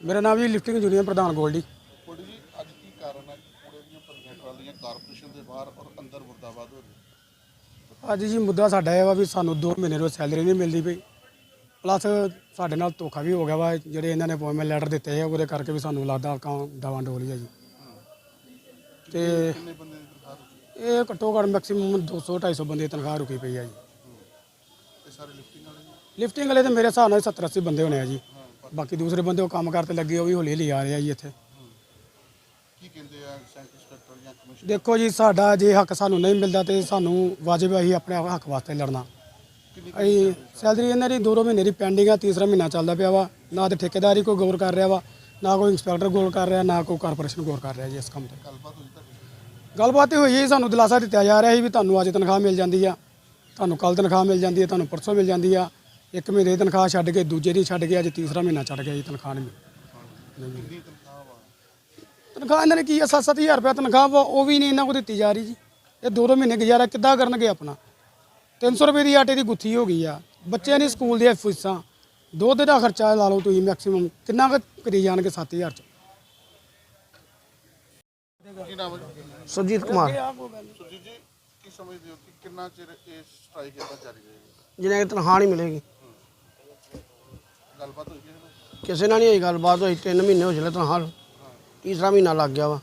ਮੇਰਾ ਨਾਮ ਜੀ ਲਿਫਟਿੰਗ ਯੂਨੀਅਨ ਪ੍ਰਧਾਨ ਗੋਲਡੀ। ਕੋਡੀ ਜੀ ਅੱਜ ਕੀ ਕਾਰਨ ਹੈ? ਕਿ ਕੂੜੇ ਦੀਆਂ ਭਰੀਆਂ ਟਰਾਲੀਆਂ ਕਾਰਪੋਰੇਸ਼ਨ ਦੇ ਬਾਹਰ ਔਰ ਅੰਦਰ ਮੁਰਦਾਬਾਦ ਹੋ ਰਹੀਆਂ ਅੱਜ ਜੀ ਮੁੱਦਾ ਸਾਡਾ ਇਹ ਵਾ ਵੀ ਸਾਨੂੰ 2 ਮਹੀਨੇ ਤੋਂ ਸੈਲਰੀ ਨਹੀਂ ਮਿਲਦੀ ਪਈ। ਪਲੱਸ ਸਾਡੇ ਨਾਲ ਧੋਖਾ ਵੀ ਹੋ ਗਿਆ ਵਾ ਜਿਹੜੇ ਇਹਨਾਂ ਨੇ ਅਪਾਇੰਟਮੈਂਟ ਲੈਟਰ ਦਿੱਤੇ ਆ ਉਹਦੇ ਕਰਕੇ ਵੀ ਸਾਨੂੰ ਲੱਗਦਾ ਕਾਂ ਡਾਵਾਂ ਡੋਲੀ ਆ ਜੀ। ਤੇ ਕਿੰਨੇ ਬੰਦੇ ਦੀ ਤਨਖਾਹ ਰੁਕੀ ਇਹ ਘੱਟੋ ਘੱਟ ਮੈਕਸਿਮਮ 200 250 ਬੰਦੇ ਦੀ ਤਨਖਾਹ ਰੁਕੀ ਪਈ ਆ ਜੀ। ਇਹ ਸਾਰੇ ਲਿਫਟਿੰਗ ਵਾਲੇ ਲਿਫਟਿੰਗ ਵਾਲੇ ਤੇ ਮੇਰੇ ਹਿਸਾਬ ਨਾਲ 70 80 ਬੰਦੇ ਹੋਣੇ ਆ ਜੀ। ਬਾਕੀ ਦੂਸਰੇ ਬੰਦੇ ਉਹ ਕੰਮ ਕਰਤੇ ਲੱਗੇ ਉਹ ਵੀ ਹੌਲੀ ਹੌਲੀ ਆ ਰਹੇ ਆ ਜੀ ਇੱਥੇ। ਕੀ ਕਹਿੰਦੇ ਆ ਸੈਂਟਰ ਇੰਸਪੈਕਟਰ ਜਾਂ ਕਮਿਸ਼ਨ ਦੇਖੋ ਜੀ ਸਾਡਾ ਜੇ ਹੱਕ ਸਾਨੂੰ ਨਹੀਂ ਮਿਲਦਾ ਤੇ ਸਾਨੂੰ ਵਾਜਬ ਹੈ ਅਸੀਂ ਆਪਣੇ ਹੱਕ ਵਾਸਤੇ ਲੜਨਾ। ਅਸੀਂ ਸੈਲਰੀ ਇਹਨਾਂ ਦੀ ਦੋ ਦੋ ਮਹੀਨੇ ਦੀ ਪੈਂਡਿੰਗ ਆ ਤੀਸਰਾ ਮਹੀਨਾ ਚੱਲਦਾ ਪਿਆ ਵਾ। ਨਾ ਤੇ ਠੇਕੇਦਾਰੀ ਕੋਈ ਗੌਰ ਕਰ ਰਿਹਾ ਵਾ ਨਾ ਕੋਈ ਇੰਸਪੈਕਟਰ ਗੌਰ ਕਰ ਰਿਹਾ ਨਾ ਕੋਈ ਕਾਰਪੋਰੇਸ਼ਨ ਗੌਰ ਕਰ ਰਿਹਾ ਜੀ ਇਸ ਕੰਮ ਤੇ। ਗੱਲਬਾਤ ਹੋਈ ਤੁਹਾਡੀ ਗੱਲਬਾਤ ਹੋਈ ਹੈ ਸਾਨੂੰ ਦਿਲਾਸਾ ਦਿੱਤਾ ਜਾ ਰਿਹਾ ਸੀ ਵੀ ਤੁਹਾਨੂੰ ਅੱਜ ਤਨਖਾਹ ਮਿਲ ਜਾਂਦੀ ਆ ਤੁਹਾਨੂੰ ਕੱਲ ਤਨਖਾਹ ਮਿਲ ਜਾਂਦੀ ਹੈ ਤੁਹਾਨੂੰ ਪਰਸੋਂ ਮਿਲ ਜਾਂਦੀ ਆ। ਇੱਕ ਮਹੀਨੇ ਦੀ ਤਨਖਾਹ ਛੱਡ ਕੇ ਦੂਜੇ ਦੀ ਛੱਡ ਕੇ ਅੱਜ ਤੀਸਰਾ ਮਹੀਨਾ ਛੱਡ ਗਿਆ ਜੀ ਤਨਖਾਹ ਨਹੀਂ। ਮਿਲੀ। ਤਨਖਾਹ ਇਹਨਾਂ ਨੇ ਕੀ ਆ 7-7000 ਰੁਪਏ ਤਨਖਾਹ ਵਾ ਉਹ ਵੀ ਨਹੀਂ ਇਹਨਾਂ ਕੋਲ ਦਿੱਤੀ ਜਾ ਰਹੀ ਜੀ। ਇਹ ਦੋ ਦੋ ਮਹੀਨੇ ਗੁਜ਼ਾਰਾ ਕਿੱਦਾਂ ਕਰਨਗੇ ਆਪਣਾ? 300 ਰੁਪਏ ਦੀ ਆਟੇ ਦੀ ਗੁੱਥੀ ਹੋ ਗਈ ਆ। ਬੱਚਿਆਂ ਦੀ ਸਕੂਲ ਦੀਆਂ ਫੀਸਾਂ ਦੁੱਧ ਦਾ ਖਰਚਾ ਲਾ ਲਓ ਤੁਸੀਂ ਮੈਕਸਿਮਮ ਕਿੰਨਾ ਕੁ ਕਰੀ ਜਾਣਗੇ 7000 ਚ? ਸੁਰਜੀਤ ਕੁਮਾਰ। ਸੁਰਜੀਤ ਜੀ ਕੀ ਸਮਝਦੇ ਹੋ ਕਿ ਕਿੰਨਾ ਚਿਰ ਇਹ ਸਟ੍ਰਾਈਕ ਇਦਾਂ ਜਾਰੀ ਰਹੇਗੀ? ਜਿਹਨੇ ਕਿ ਤਨਖਾਹ ਨਹੀਂ ਮਿਲੇਗੀ। ਗੱਲਬਾਤ ਹੋਈ ਕਿਸੇ ਨਾਲ? ਕਿਸੇ ਨਾਲ ਨਹੀਂ ਹੋਈ ਗੱਲਬਾਤ ਹੋਈ 3 ਮਹੀਨੇ ਹੋ ਚਲੇ ਤਨਖਾਹ ਨੂੰ। ਤੀਸਰਾ ਮਹੀਨਾ ਲੱਗ ਗਿਆ ਵਾ।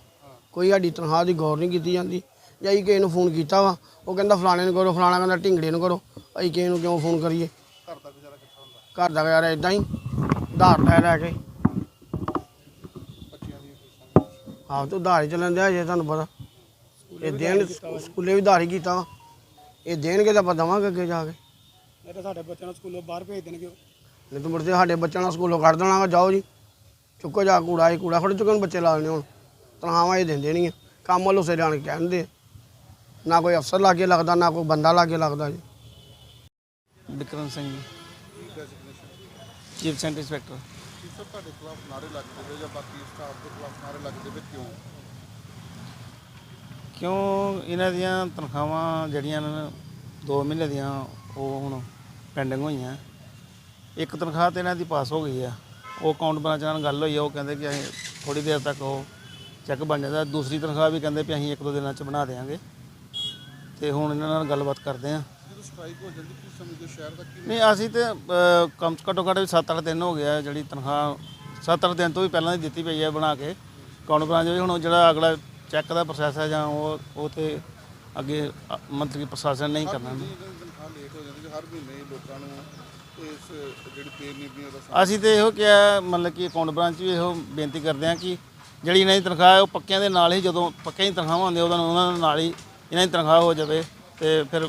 ਕੋਈ ਸਾਡੀ ਤਨਖਾਹ ਦੀ ਗੌਰ ਨਹੀਂ ਕੀਤੀ ਜਾਂਦੀ। ਜਾਂ ਅਸੀਂ ਕਿਸੇ ਨੂੰ ਫੋਨ ਕੀਤਾ ਵਾ ਉਹ ਕਹਿੰਦਾ ਫਲਾਣੇ ਨੂੰ ਕਰੋ ਫਲਾਣਾ ਕਹਿੰਦਾ ਢਿੰਗੜੇ ਨੂੰ ਕਰੋ ਅਸੀਂ ਕਿਸੇ ਨੂੰ ਕਿਉਂ ਫੋਨ ਕਰੀਏ? ਘਰ ਦਾ ਗੁਜ਼ਾਰਾ ਕਿੱਥੋਂ ਹੁੰਦਾ? ਘਰ ਦਾ ਯਾਰ ਇਦਾਂ ਹੀ ਉਧਾਰ ਲੈ ਲੈ ਕੇ। ਬੱਚਿਆਂ ਦੀਆਂ ਫੀਸਾਂ ਆਪ ਤੋਂ ਉਧਾਰ ਹੀ ਚੱਲਣ ਦਿਆ ਜੇ ਤੁਹਾਨੂੰ ਪਤਾ। ਇਹ ਦੇਣ ਸਕੂਲੇ ਵੀ ਉਧਾਰ ਹੀ ਕੀਤਾ ਵਾ। ਇਹ ਦੇਣਗੇ ਤਾਂ ਆਪਾਂ ਦੇਵਾਂਗੇ ਅੱਗੇ ਜਾ ਕੇ। ਇਹ ਤਾਂ ਸਾਡੇ ਬੱਚਿਆਂ ਨੂੰ ਸਕੂਲੋਂ ਬਾਹਰ ਭੇਜ ਦੇਣਗੇ। ਉਹ। ਨਹੀਂ ਤਾਂ ਮੁਰਦੇ ਸਾਡੇ ਬੱਚਿਆਂ ਨੂੰ ਸਕੂਲੋਂ ਕੱਢ ਦੇਣਾ ਵਾ, ਜਾਓ ਜੀ। ਚੁੱਕੋ ਜਾ ਕੂੜਾ ਇਹ ਕੂੜਾ ਖੜੇ ਚੁੱਕਣ ਬੱਚੇ ਲਾ ਲੈਣੇ ਹੁਣ। ਤਨਖਾਹਾਂ ਇਹ ਦਿੰਦੇ ਨਹੀਂ ਆ। ਕੰਮ ਵੱਲੋਂ ਸਿਰ ਆਣ ਕੇ ਕਹਿੰਦੇ। ਨਾ ਕੋਈ ਅਫਸਰ ਲਾਗੇ ਲੱਗਦਾ ਨਾ ਕੋਈ ਬੰਦਾ ਲਾਗੇ ਲੱਗਦਾ ਜੀ। Vikram Singh ji. Chief centre inspector. ਕੀ ਸਰ ਤੁਹਾਡੇ ਖਿਲਾਫ ਨਾਰੇ ਲੱਗਦੇ ਵੇ ਜਾਂ ਬਾਕੀ ਸਟਾਫ ਦੇ ਖਿਲਾਫ ਨਾਰੇ ਲੱਗਦੇ ਵੇ ਕਿਉਂ? ਕਿਉਂ ਇਹਨਾਂ ਦੀਆਂ ਤਨਖਾਹਾਂ ਜਿਹੜੀਆਂ ਨੇ 2 ਮਹੀਨੇ ਦੀਆਂ ਉਹ ਹੁਣ ਪੈਂਡਿੰਗ ਹੋਈਆਂ। ਇੱਕ ਤਨਖਾਹ ਤੇ ਇਹਨਾਂ ਦੀ ਪਾਸ ਹੋ ਗਈ ਆ। ਉਹ ਅਕਾਊਂਟ ਬਣਾ ਨਾਲ ਗੱਲ ਹੋਈ ਆ ਉਹ ਕਹਿੰਦੇ ਕਿ ਅਸੀਂ ਥੋੜੀ ਦੇਰ ਤੱਕ ਉਹ ਚੈੱਕ ਬਣ ਜਾਂਦਾ। ਦੂਸਰੀ ਤਨਖਾਹ ਵੀ ਕਹਿੰਦੇ ਵੀ ਅਸੀਂ ਇੱਕ ਦੋ ਦਿਨਾਂ ਚ ਬਣਾ ਦੇਵਾਂਗੇ ਤੇ ਹੁਣ ਇਹਨਾਂ ਨਾਲ ਗੱਲਬਾਤ ਕਰਦੇ ਆ। ਜਦੋਂ ਸਟ੍ਰਾਈਕ ਹੋ ਜਾਂਦੀ ਕੀ ਸਮਝਦੇ ਹੋ ਸ਼ਹਿਰ ਦਾ ਕੀ ਨਹੀਂ ਅਸੀਂ ਤੇ ਕਮ ਘੱਟੋ ਘੱਟ ਵੀ 7-8 ਦਿਨ ਹੋ ਗਿਆ ਜਿਹੜੀ ਤਨਖਾਹ 7-8 ਦਿਨ ਤੋਂ ਵੀ ਪਹਿਲਾਂ ਦੀ ਦਿੱਤੀ ਪਈ ਹੈ ਬਣਾ ਕੇ। ਅਕਾਊਂਟ ਬਣਾ ਜੋ ਹੁਣ ਜਿਹੜਾ ਅਗਲਾ ਚੈੱਕ ਦਾ ਪ੍ਰੋਸੈਸ ਹੈ ਜਾਂ ਉਹ ਉਹ ਤੇ ਅੱਗੇ ਅ, ਮੰਤਰੀ ਪ੍ਰਸ਼ਾਸਨ ਨਹੀਂ ਕਰਨਾ। ਇਹਨਾਂ ਦੀ ਤਨਖਾਹ ਲੇਟ ਹੋ ਜਾਂਦੀ ਹੈ ਹਰ ਮਹੀਨੇ ਲੋਕਾਂ ਨੂੰ ਇਸ ਜਿਹੜੀ ਅਸੀਂ ਤੇ ਇਹੋ ਕਿਹਾ ਮਤਲਬ ਕਿ ਅਕਾਊਂਟ ਬ੍ਰਾਂਚ ਵੀ ਇਹੋ ਬੇਨਤੀ ਕਰਦੇ ਹਾਂ ਕਿ ਜਿਹੜੀ ਇਹਨਾਂ ਦੀ ਤਨਖਾਹ ਹੈ ਉਹ ਪੱਕਿਆਂ ਦੇ ਨਾਲ ਹੀ ਜਦੋਂ ਪੱਕਿਆਂ ਦੀ ਤਨਖਾਹਾਂ ਹੁੰਦੀਆਂ ਉਹਨਾਂ ਉਹਨਾਂ ਦੇ ਨਾਲ ਹੀ ਇਹਨਾਂ ਦੀ ਤਨਖਾਹ ਹੋ ਜਾਵੇ ਤੇ ਫਿਰ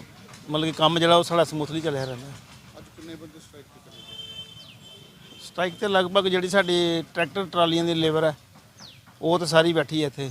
ਮਤਲਬ ਕਿ ਕੰਮ ਜਿਹੜਾ ਉਹ ਸਾਡਾ ਸਮੂਥਲੀ ਚੱਲਿਆ ਰਹਿੰਦਾ। ਅੱਜ ਕਿੰਨੇ ਬੰਦੇ ਸਟ੍ਰਾਈਕ ਤੇ ਕਰੇ ਸਟ੍ਰਾਈਕ ਤੇ ਲਗਭਗ ਜਿਹੜੀ ਸਾਡੀ ਟਰੈਕਟਰ ਟਰਾਲੀਆਂ ਦੀ ਲੇਬਰ ਹੈ ਉਹ ਤਾਂ ਸਾਰੀ ਬੈਠੀ ਹੈ ਇੱਥੇ।